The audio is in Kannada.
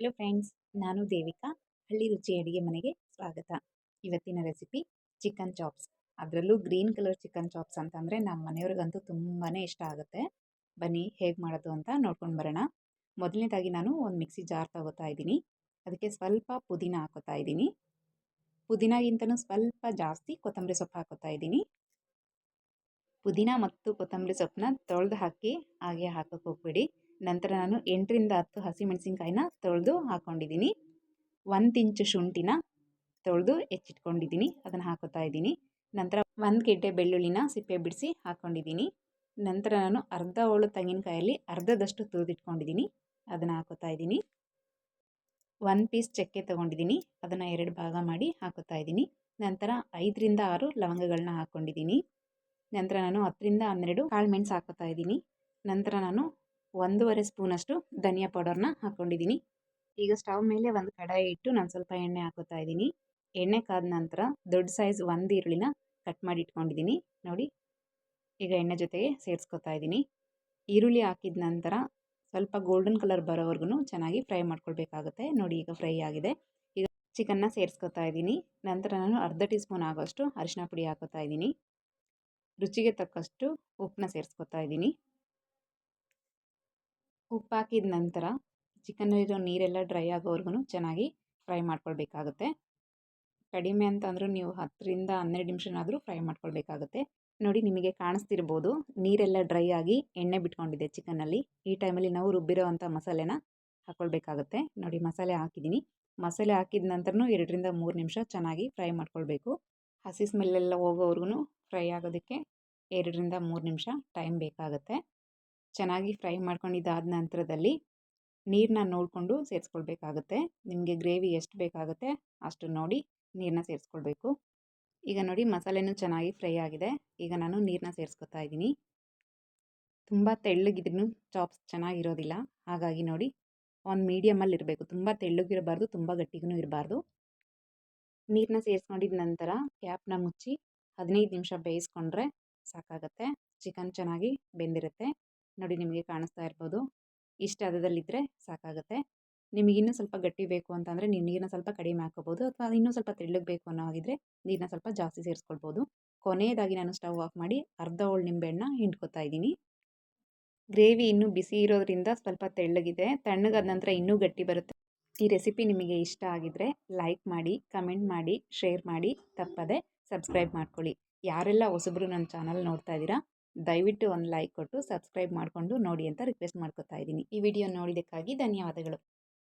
ಹಲೋ ಫ್ರೆಂಡ್ಸ್ ನಾನು ದೇವಿಕಾ. ಹಳ್ಳಿ ರುಚಿ ಅಡುಗೆ ಮನೆಗೆ ಸ್ವಾಗತ. ಇವತ್ತಿನ ರೆಸಿಪಿ ಚಿಕನ್ ಚಾಪ್ಸ್ ಅದರಲ್ಲೂ ಗ್ರೀನ್ ಕಲರ್ ಚಿಕನ್ ಚಾಪ್ಸ್ ಅಂತಂದರೆ ನಮ್ಮ ಮನೆಯವ್ರಿಗಂತೂ ತುಂಬಾ ಇಷ್ಟ ಆಗುತ್ತೆ. ಬನ್ನಿ ಹೇಗೆ ಮಾಡೋದು ಅಂತ ನೋಡ್ಕೊಂಡು ಬರೋಣ. ಮೊದಲನೇದಾಗಿ ನಾನು ಒಂದು ಮಿಕ್ಸಿ ಜಾರ್ ತಗೋತಾ ಇದ್ದೀನಿ. ಅದಕ್ಕೆ ಸ್ವಲ್ಪ ಪುದೀನ ಹಾಕೋತಾ ಇದ್ದೀನಿ. ಪುದೀನಾಗಿಂತನೂ ಸ್ವಲ್ಪ ಜಾಸ್ತಿ ಕೊತ್ತಂಬರಿ ಸೊಪ್ಪು ಹಾಕೋತಾ ಇದ್ದೀನಿ. ಪುದೀನ ಮತ್ತು ಕೊತ್ತಂಬರಿ ಸೊಪ್ಪನ್ನ ತೊಳೆದು ಹಾಕಿ ಹಾಗೆ ಹಾಕೋಕೆ ಹೋಗ್ಬೇಡಿ. ನಂತರ ನಾನು ಎಂಟರಿಂದ ಹತ್ತು ಹಸಿಮೆಣಸಿನ್ಕಾಯಿನ ತೊಳೆದು ಹಾಕ್ಕೊಂಡಿದ್ದೀನಿ ಒಂದು ಇಂಚು ಶುಂಠಿನ ತೊಳೆದು ಹೆಚ್ಚಿಟ್ಕೊಂಡಿದ್ದೀನಿ. ಅದನ್ನು ಹಾಕೋತಾ ಇದ್ದೀನಿ. ನಂತರ ಒಂದು ಗೆಡ್ಡೆ ಬೆಳ್ಳುಳ್ಳಿನ ಸಿಪ್ಪೆ ಬಿಡಿಸಿ ಹಾಕ್ಕೊಂಡಿದ್ದೀನಿ ನಂತರ ನಾನು ಅರ್ಧ ಹೋಳು ತೆಂಗಿನಕಾಯಲ್ಲಿ ಅರ್ಧದಷ್ಟು ತುರಿದಿಟ್ಕೊಂಡಿದ್ದೀನಿ. ಅದನ್ನು ಹಾಕೋತಾ ಇದ್ದೀನಿ. ಒಂದು ಪೀಸ್ ಚಕ್ಕೆ ತೊಗೊಂಡಿದ್ದೀನಿ. ಅದನ್ನು ಎರಡು ಭಾಗ ಮಾಡಿ ಹಾಕೋತಾ ಇದ್ದೀನಿ. ನಂತರ ಐದರಿಂದ ಆರು ಲವಂಗಗಳನ್ನ ಹಾಕ್ಕೊಂಡಿದ್ದೀನಿ ನಂತರ ನಾನು ಹತ್ತರಿಂದ ಹನ್ನೆರಡು ಕಾಳು ಮೆಣಸು ಹಾಕೋತಾ ಇದ್ದೀನಿ. ನಂತರ ನಾನು ಒಂದೂವರೆ ಸ್ಪೂನಷ್ಟು ಧನಿಯಾ ಪೌಡರ್ನ ಹಾಕ್ಕೊಂಡಿದ್ದೀನಿ ಈಗ ಸ್ಟವ್ ಮೇಲೆ ಒಂದು ಕಡಾಯಿ ಇಟ್ಟು ನಾನು ಸ್ವಲ್ಪ ಎಣ್ಣೆ ಹಾಕೋತಾ ಇದ್ದೀನಿ. ಎಣ್ಣೆ ಕಾದ ನಂತರ ದೊಡ್ಡ ಸೈಜ್ ಒಂದು ಈರುಳ್ಳಿನ ಕಟ್ ಮಾಡಿ ಇಟ್ಕೊಂಡಿದ್ದೀನಿ. ನೋಡಿ, ಈಗ ಎಣ್ಣೆ ಜೊತೆಗೆ ಸೇರಿಸ್ಕೊತಾ ಇದ್ದೀನಿ. ಈರುಳ್ಳಿ ಹಾಕಿದ ನಂತರ ಸ್ವಲ್ಪ ಗೋಲ್ಡನ್ ಕಲರ್ ಬರೋವರೆಗೂ ಚೆನ್ನಾಗಿ ಫ್ರೈ ಮಾಡ್ಕೊಳ್ಬೇಕಾಗುತ್ತೆ. ನೋಡಿ, ಈಗ ಫ್ರೈ ಆಗಿದೆ. ಈಗ ಚಿಕನ್ನ ಸೇರಿಸ್ಕೊತಾ ಇದ್ದೀನಿ. ನಂತರ ನಾನು ಅರ್ಧ ಟೀ ಸ್ಪೂನ್ ಆಗೋಷ್ಟು ಅರಿಶಿನ ಪುಡಿ ಹಾಕೋತಾ ಇದ್ದೀನಿ. ರುಚಿಗೆ ತಕ್ಕಷ್ಟು ಉಪ್ಪನ್ನ ಸೇರಿಸ್ಕೊತಾ ಇದ್ದೀನಿ. ಉಪ್ಪು ಹಾಕಿದ ನಂತರ ಚಿಕನಲ್ಲಿರೋ ನೀರೆಲ್ಲ ಡ್ರೈ ಆಗೋವರೆಗೂ ಚೆನ್ನಾಗಿ ಫ್ರೈ ಮಾಡ್ಕೊಳ್ಬೇಕಾಗುತ್ತೆ. ಕಡಿಮೆ ಅಂತಂದರೂ ನೀವು ಹತ್ತರಿಂದ ಹನ್ನೆರಡು ನಿಮಿಷನಾದರೂ ಫ್ರೈ ಮಾಡ್ಕೊಳ್ಬೇಕಾಗುತ್ತೆ. ನೋಡಿ ನಿಮಗೆ ಕಾಣಿಸ್ತಿರ್ಬೋದು ನೀರೆಲ್ಲ ಡ್ರೈ ಆಗಿ ಎಣ್ಣೆ ಬಿಟ್ಕೊಂಡಿದೆ ಚಿಕನಲ್ಲಿ. ಈ ಟೈಮಲ್ಲಿ ನಾವು ರುಬ್ಬಿರೋ ಅಂಥ ಮಸಾಲೆನ ಹಾಕ್ಕೊಳ್ಬೇಕಾಗುತ್ತೆ ನೋಡಿ ಮಸಾಲೆ ಹಾಕಿದ್ದೀನಿ. ಮಸಾಲೆ ಹಾಕಿದ ನಂತರನೂ ಎರಡರಿಂದ ಮೂರು ನಿಮಿಷ ಚೆನ್ನಾಗಿ ಫ್ರೈ ಮಾಡ್ಕೊಳ್ಬೇಕು. ಹಸಿ ಸ್ಮೆಲ್ಲೆಲ್ಲ ಹೋಗೋವರೆಗೂ ಫ್ರೈ ಆಗೋದಕ್ಕೆ ಎರಡರಿಂದ ಮೂರು ನಿಮಿಷ ಟೈಮ್ ಬೇಕಾಗುತ್ತೆ. ಚೆನ್ನಾಗಿ ಫ್ರೈ ಮಾಡ್ಕೊಂಡಿದ್ದಾದ ನಂತರದಲ್ಲಿ ನೀರನ್ನ ನೋಡಿಕೊಂಡು ಸೇರಿಸ್ಕೊಳ್ಬೇಕಾಗುತ್ತೆ. ನಿಮಗೆ ಗ್ರೇವಿ ಎಷ್ಟು ಬೇಕಾಗುತ್ತೆ ಅಷ್ಟು ನೋಡಿ ನೀರನ್ನ ಸೇರಿಸ್ಕೊಳ್ಬೇಕು. ಈಗ ನೋಡಿ ಮಸಾಲೆನೂ ಚೆನ್ನಾಗಿ ಫ್ರೈ ಆಗಿದೆ. ಈಗ ನಾನು ನೀರನ್ನ ಸೇರಿಸ್ಕೊತಾ ಇದ್ದೀನಿ. ತುಂಬ ತೆಳ್ಳಗಿದ್ರೂ ಚಾಪ್ಸ್ ಚೆನ್ನಾಗಿರೋದಿಲ್ಲ. ಹಾಗಾಗಿ ನೋಡಿ ಒಂದು ಮೀಡಿಯಮಲ್ಲಿ ಇರಬೇಕು. ತುಂಬ ತೆಳ್ಳಗಿರಬಾರ್ದು, ತುಂಬ ಗಟ್ಟಿಗೂ ಇರಬಾರ್ದು. ನೀರನ್ನ ಸೇರಿಸ್ಕೊಂಡಿದ ನಂತರ ಕ್ಯಾಪ್ನ ಮುಚ್ಚಿ ಹದಿನೈದು ನಿಮಿಷ ಬೇಯಿಸ್ಕೊಂಡ್ರೆ ಸಾಕಾಗುತ್ತೆ. ಚಿಕನ್ ಚೆನ್ನಾಗಿ ಬೆಂದಿರುತ್ತೆ. ನೋಡಿ ನಿಮಗೆ ಕಾಣಿಸ್ತಾ ಇರ್ಬೋದು. ಇಷ್ಟು ಅದದಲ್ಲಿದ್ದರೆ ಸಾಕಾಗುತ್ತೆ. ನಿಮಗೆ ಇನ್ನೂ ಸ್ವಲ್ಪ ಗಟ್ಟಿ ಬೇಕು ಅಂತಂದರೆ ನೀರನ್ನ ಸ್ವಲ್ಪ ಕಡಿಮೆ ಹಾಕೋಬೋದು ಅಥವಾ ಇನ್ನೂ ಸ್ವಲ್ಪ ತೆಳ್ಳಗೆ ಬೇಕು ಅನ್ನೋ ಹಾಗಿದ್ರೆ ನೀರನ್ನ ಸ್ವಲ್ಪ ಜಾಸ್ತಿ ಸೇರಿಸ್ಕೊಳ್ಬೋದು. ಕೊನೆಯದಾಗಿ ನಾನು ಸ್ಟವ್ ಆಫ್ ಮಾಡಿ ಅರ್ಧ ಹೋಳು ನಿಂಬೆಹಣ್ಣ ಹಿಂಡ್ಕೊತಾ ಇದ್ದೀನಿ. ಗ್ರೇವಿ ಇನ್ನೂ ಬಿಸಿ ಇರೋದ್ರಿಂದ ಸ್ವಲ್ಪ ತೆಳ್ಳಗಿದೆ. ತಣ್ಣಗಾದ ನಂತರ ಇನ್ನೂ ಗಟ್ಟಿ ಬರುತ್ತೆ. ಈ ರೆಸಿಪಿ ನಿಮಗೆ ಇಷ್ಟ ಆಗಿದ್ರೆ ಲೈಕ್ ಮಾಡಿ, ಕಮೆಂಟ್ ಮಾಡಿ, ಶೇರ್ ಮಾಡಿ, ತಪ್ಪದೆ ಸಬ್ಸ್ಕ್ರೈಬ್ ಮಾಡ್ಕೊಳ್ಳಿ. ಯಾರೆಲ್ಲ ಹೊಸಬ್ರು ನನ್ನ ಚಾನಲ್ ನೋಡ್ತಾ ಇದ್ದೀರಾ ದಯವಿಟ್ಟು ಒಂದು ಲೈಕ್ ಕೊಟ್ಟು, ಸಬ್ಸ್ಕ್ರೈಬ್ ಮಾಡಿಕೊಂಡು ನೋಡಿ ಅಂತ ರಿಕ್ವೆಸ್ಟ್ ಮಾಡ್ಕೊತಾ ಇದ್ದೀನಿ. ಈ ವಿಡಿಯೋ ನೋಡಿದ್ದಕ್ಕಾಗಿ ಧನ್ಯವಾದಗಳು.